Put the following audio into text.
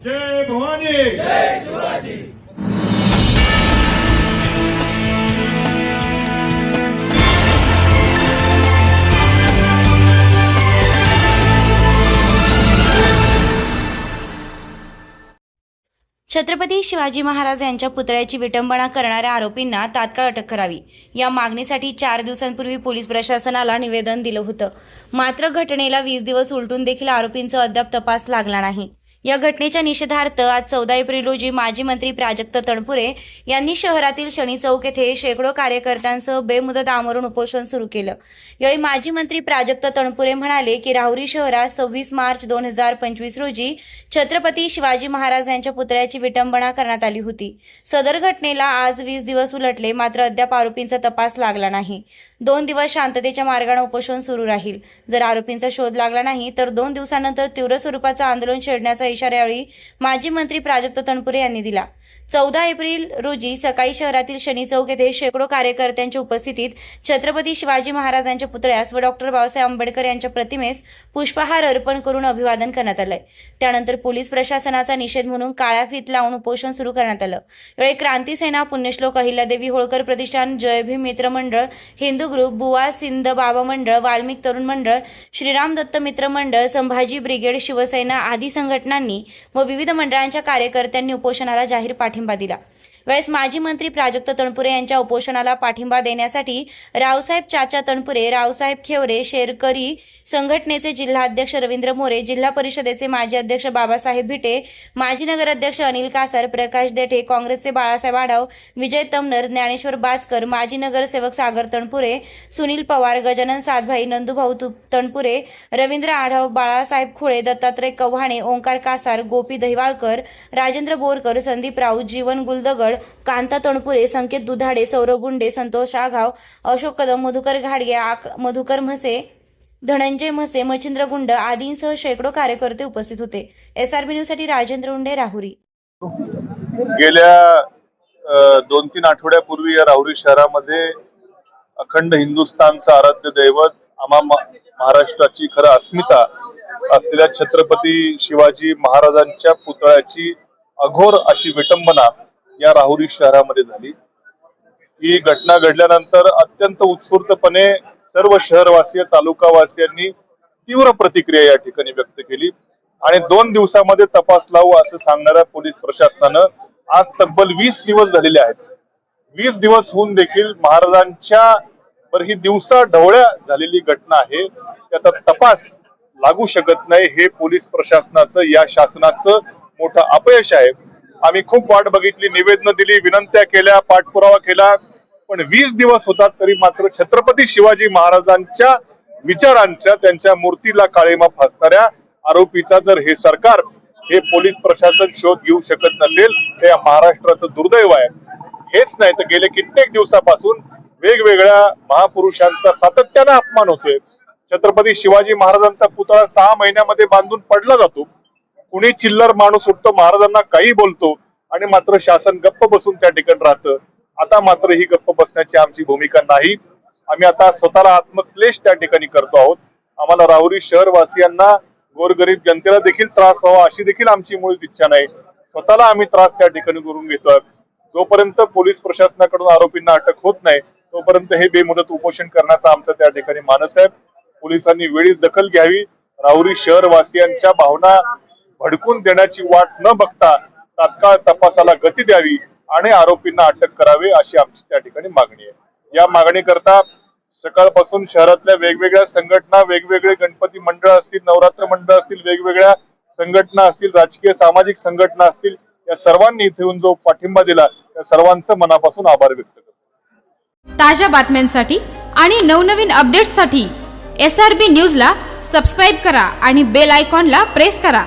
जय भवानी। छत्रपती शिवाजी महाराज यांच्या पुतळ्याची विटंबना करणाऱ्या आरोपींना तात्काळ अटक करावी. या मागणीसाठी चार दिवसांपूर्वी पोलीस प्रशासनाला निवेदन दिलं होतं. मात्र घटनेला वीस दिवस उलटून देखील आरोपींचा अद्याप तपास लागला नाही. या घटनेच्या निषेधार्थ आज चौदा एप्रिल रोजी माजी मंत्री प्राजक्त तणपुरे यांनी शहरातील शनी चौक येथे शेकडो कार्यकर्त्यांसह बेमुदत आमरण उपोषण सुरू केलं. यावेळी माजी मंत्री प्राजक्त तणपुरे म्हणाले की राहुरी शहरात सव्वीस मार्च दोन हजार पंचवीस रोजी छत्रपती शिवाजी महाराज यांच्या पुतळ्याची विटंबना करण्यात आली होती. सदर घटनेला आज वीस दिवस उलटले मात्र अद्याप आरोपींचा तपास लागला नाही. दोन दिवस शांततेच्या मार्गाने उपोषण सुरू राहील. जर आरोपींचा शोध लागला नाही तर दोन दिवसानंतर तीव्र स्वरूपाचं आंदोलन छेडण्याचा इशारा यावेळी माजी मंत्री प्राजक्त तणपुरे यांनी दिला. चौदा एप्रिल रोजी सकाळी शहरातील शनी चौक येथे शेकडो कार्यकर्त्यांच्या उपस्थितीत छत्रपती शिवाजी महाराजांच्या पुतळ्यास व डॉक्टर बाबासाहेब आंबेडकर यांच्या प्रतिमेस पुष्पहार अर्पण करून अभिवादन करण्यात आलंय. त्यानंतर पोलीस प्रशासनाचा निषेध म्हणून काळ्या फीत लावून उपोषण सुरू करण्यात आलं. यावेळी क्रांती सेना पुण्यश्लोक अहिल्यादेवी होळकर प्रतिष्ठान जयभीम मित्र मंडळ हिंदू ग्रुप बुवा सिंध बाबा मंडळ वाल्मिक तरुण मंडळ श्रीराम दत्त मित्र मंडळ संभाजी ब्रिगेड शिवसेना आदी संघटनांनी व विविध मंडळांच्या कार्यकर्त्यांनी उपोषणाला जाहीर पाठिंबा दिला. वेळेस माजी मंत्री प्राजक्त तणपुरे यांच्या उपोषणाला पाठिंबा देण्यासाठी रावसाहेब चाचा तणपुरे रावसाहेब खेवरे शेरकरी संघटनेचे जिल्हाध्यक्ष रवींद्र मोरे जिल्हा परिषदेचे माजी अध्यक्ष बाबासाहेब भिटे माजी नगराध्यक्ष अनिल कासार प्रकाश देठे काँग्रेसचे बाळासाहेब आढाव विजय तमनर ज्ञानेश्वर बाजकर माजी नगरसेवक सागर तणपुरे सुनील पवार गजानन सातभाई नंदुभाऊ तणपुरे रवींद्र आढाव बाळासाहेब खुळे दत्तात्रय कव्हाणे ओंकार कासार गोपी दहिवाळकर राजेंद्र बोरकर संदीप राऊत जीवन गुलदगड कांता तणपुरे संकेत दुधाडे सौरभ गुंडे संतोष आघाव अशोक कदम मधुकर घाडगे आक मधुकर म्हसे धनंजय म्हसे मच्छिंद्र गुंड आदींसह शेकडो कार्यकर्ते उपस्थित होते. एसआरबी न्यूजसाठी राजेंद्र उंडे राहुरी. गेल्या दोन तीन आठवड्यापूर्वी या राहुरी शहरामध्ये अखंड हिंदुस्थानचं आराध्य दैवत आम्हा महाराष्ट्राची खरं अस्मिता असलेल्या छत्रपती शिवाजी महाराजांच्या पुतळ्याची अघोर अशी विटंबना या राहुरी शहरामध्ये झाली. ही घटना घडल्यानंतर अत्यंत उत्स्फूर्तपणे सर्व शहरवासीय तालुकावासियांनी तीव्र प्रतिक्रिया या ठिकाणी व्यक्त केली. आणि दोन दिवसामध्ये तपास लावू असं सांगणाऱ्या पोलीस प्रशासनानं आज तब्बल वीस दिवस झालेले आहेत. वीस दिवस होऊन देखील महाराजांच्या वर ही दिवसा ढवळ्या झालेली घटना आहे. त्याचा तपास लागू शकत नाही हे पोलीस प्रशासनाचं या शासनाचं मोठं अपयश आहे. आम्ही खूप वाट बघितली निवेदनं दिली विनंत्या केल्या पाठपुरावा केला. पण वीस दिवस होतात तरी मात्र छत्रपती शिवाजी महाराजांच्या विचारांच्या त्यांच्या मूर्तीला काळीमा फासणाऱ्या आरोपीचा जर हे सरकार हे पोलीस प्रशासन शोध घेऊ शकत नसेल हे महाराष्ट्राचं दुर्दैव आहे. हेच नाही तर गेले कित्येक दिवसापासून वेगवेगळ्या महापुरुषांचा सातत्यानं अपमान होतोय. छत्रपती शिवाजी महाराजांचा पुतळा सहा महिन्यामध्ये बांधून पडला जातो. कुणी चिल्लर माणूस उठतो महाराजांना काही बोलतो आणि मात्र शासन गप्प बसून त्या ठिकाणी राहतं. आता मात्र ही गप्प बसण्याची आमची भूमिका नाही. आम्ही आता स्वतःला आत्मक्लेश त्या ठिकाणी करतो आहोत. आम्हाला राहुरी शहरवासियांना गोरगरीब जनतेला देखील त्रास व्हावा अशी देखील आमची मूळच इच्छा नाही. स्वतःला आम्ही त्रास त्या ठिकाणी करून घेतोय जोपर्यंत पोलीस प्रशासनाकडून आरोपींना अटक होत नाही तोपर्यंत हे बेमुदत उपोषण करण्याचा आमचा त्या ठिकाणी मानस आहे. पोलिसांनी वेळीच दखल घ्यावी. राहुरी शहरवासियांच्या भावना भडकून देण्याची वाट न बघता तात्काळ तपासाला गती द्यावी आणि आरोपींना अटक करावी अशी आमची त्या ठिकाणी मागणी आहे. या मागणी करता सकाळपासून शहरातल्या वेगवेगळ्या संघटना वेगवेगळे गणपती मंडळ असतील नवरात्र मंडळ असतील वेगवेगळ्या संघटना असतील राजकीय सामाजिक संघटना असतील या सर्वांनी इथे येऊन जो पाठिंबा दिला त्या सर्वांचं मनापासून आभार व्यक्त करतो. ताज्या बातम्यांसाठी आणि नवनवीन अपडेट्ससाठी एस आर बी न्यूजला सबस्क्राईब करा आणि बेल आयकॉनला प्रेस करा.